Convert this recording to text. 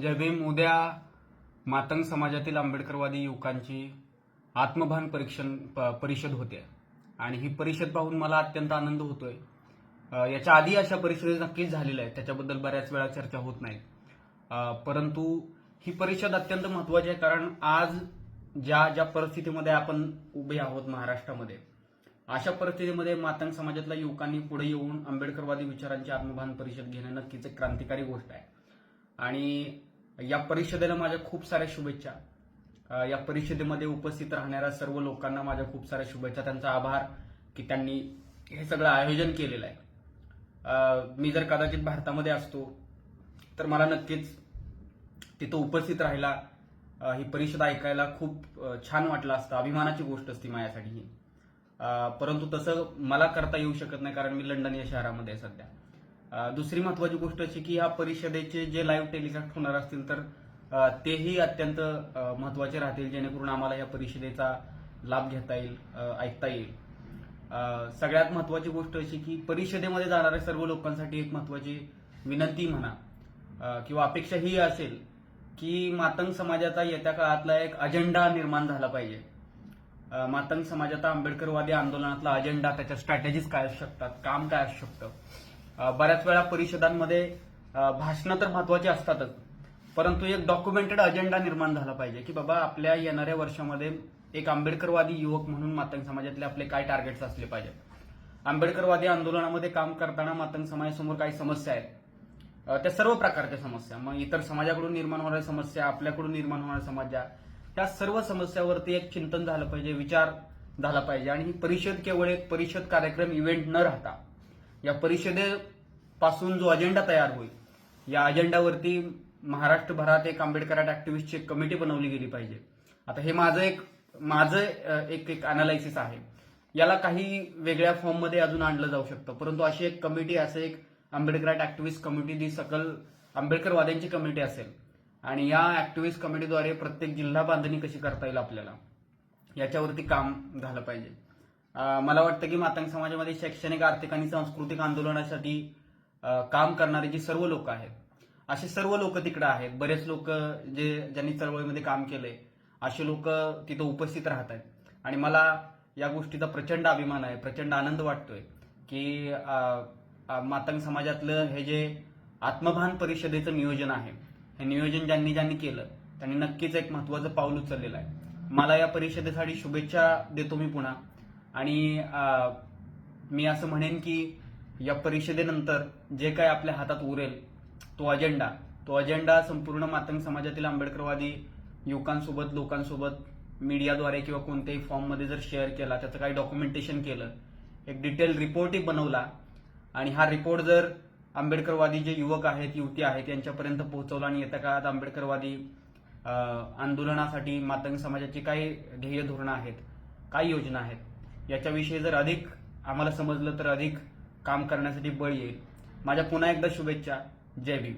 जय भीम उद्या मातंग समाजातील आंबेडकरवादी युवकांची आत्मभान परीक्षण प- परिषद होते. आणि ही परिषद पाहून मला अत्यंत आनंद होतोय. याच्या आधी अशा परिषदे नक्कीच झालेल्या आहेत. त्याच्याबद्दल बऱ्याच वेळा चर्चा होत नाही. परंतु ही परिषद अत्यंत महत्वाची आहे कारण आज ज्या ज्या परिस्थितीमध्ये आपण उभे आहोत महाराष्ट्रामध्ये अशा परिस्थितीमध्ये मातंग समाजातल्या युवकांनी पुढे येऊन आंबेडकरवादी विचारांची आत्मभान परिषद घेणं नक्कीच एक क्रांतिकारी गोष्ट आहे. आणि या परिषदेला माझ्या खूप साऱ्या शुभेच्छा. या परिषदेमध्ये उपस्थित राहणाऱ्या सर्व लोकांना माझ्या खूप साऱ्या शुभेच्छा. त्यांचा आभार की त्यांनी हे सगळं आयोजन केलेलं आहे. मी जर कदाचित भारतामध्ये असतो तर मला नक्कीच तिथं उपस्थित राहायला ही परिषद ऐकायला खूप छान वाटलं असतं. अभिमानाची गोष्ट असती माझ्यासाठी ही. परंतु तसं मला करता येऊ शकत नाही कारण मी लंडन या शहरामध्ये आहे सध्या. दुसरी महत्वाची गोष्ट अशी की ह्या परिषदेचे जे लाईव्ह टेलिकास्ट होणार असतील तर तेही अत्यंत महत्त्वाचे राहतील जेणेकरून आम्हाला या परिषदेचा लाभ घेता येईल ऐकता येईल. सगळ्यात महत्वाची गोष्ट अशी की परिषदेमध्ये जाणाऱ्या सर्व लोकांसाठी एक महत्वाची विनंती म्हणा किंवा अपेक्षा ही असेल की मातंग समाजाचा येत्या काळातला एक अजेंडा निर्माण झाला पाहिजे. मातंग समाजाचा आंबेडकरवादी आंदोलनातला अजेंडा त्याच्या स्ट्रॅटेजीज काय असू शकतात काम काय असू शकतं बऱ्याच वेळा परिषदांमध्ये भाषणं तर महत्वाची असतातच. परंतु एक डॉक्युमेंटेड अजेंडा निर्माण झाला पाहिजे की बाबा आपल्या येणाऱ्या वर्षामध्ये एक आंबेडकरवादी युवक म्हणून मातंग समाजातले आपले काय टार्गेट्स असले पाहिजेत? आंबेडकरवादी आंदोलनामध्ये काम करताना मातंग समाजासमोर काही समस्या आहेत? त्या सर्व प्रकारच्या समस्या. मग इतर समाजाकडून निर्माण होणाऱ्या समस्या आपल्याकडून निर्माण होणाऱ्या समस्या त्या सर्व समस्यावरती एक चिंतन झालं पाहिजे विचार झाला पाहिजे. आणि ही परिषद केवळ एक परिषद कार्यक्रम इव्हेंट न राहता या परिषदेपासून जो अजेंडा तयार होईल या अजेंडावरती महाराष्ट्रभरात एक आंबेडकरात ऍक्टिव्हिस्टची एक कमिटी बनवली गेली पाहिजे. आता हे माझं एक माझं एक एक अनालायसिस आहे. याला काही वेगळ्या फॉर्ममध्ये अजून आणलं जाऊ शकतं. परंतु अशी एक कमिटी असं एक आंबेडकरात ऍक्टिव्हिस्ट कमिटी जी सकल आंबेडकरवाद्यांची कमिटी असेल आणि या ऍक्टिव्हिस्ट कमिटीद्वारे प्रत्येक जिल्हा बांधणी कशी करता येईल आपल्याला याच्यावरती काम झालं पाहिजे. मला वाटतं की मातंग समाजामध्ये शैक्षणिक आर्थिक आणि सांस्कृतिक आंदोलनासाठी काम करणारे जे सर्व लोक आहेत असे सर्व लोक तिकडे आहेत. बरेच लोक जे ज्यांनी चळवळीमध्ये काम केलंय असे लोक तिथं उपस्थित राहत आहेत. आणि मला या गोष्टीचा प्रचंड अभिमान आहे प्रचंड आनंद वाटतोय की मातंग समाजातलं हे जे आत्मभान परिषदेचं नियोजन आहे हे नियोजन ज्यांनी ज्यांनी केलं त्यांनी नक्कीच एक महत्वाचं पाऊल उचललेलं आहे. मला या परिषदेसाठी शुभेच्छा देतो मी पुन्हा. आणि मी असं म्हणेन की या परिषदेनंतर जे काय आपल्या हातात उरेल तो अजेंडा. तो अजेंडा संपूर्ण मातंग समाजातील आंबेडकरवादी युवकांसोबत लोकांसोबत मीडियाद्वारे किंवा कोणत्याही फॉर्ममध्ये जर शेअर केला त्याचं काही डॉक्युमेंटेशन केलं एक डिटेल रिपोर्टही बनवला आणि हा रिपोर्ट जर आंबेडकरवादी जे युवक आहेत युवती आहेत यांच्यापर्यंत पोहोचवला आणि येत्या काळात आंबेडकरवादी आंदोलनासाठी मातंग समाजाची काही ध्येय धोरणं आहेत काय योजना आहेत याच्याविषयी जर अधिक आम्हाला समजलं तर अधिक काम करण्यासाठी बळ येईल माझ्या पुन्हा एकदा शुभेच्छा. जय भीम.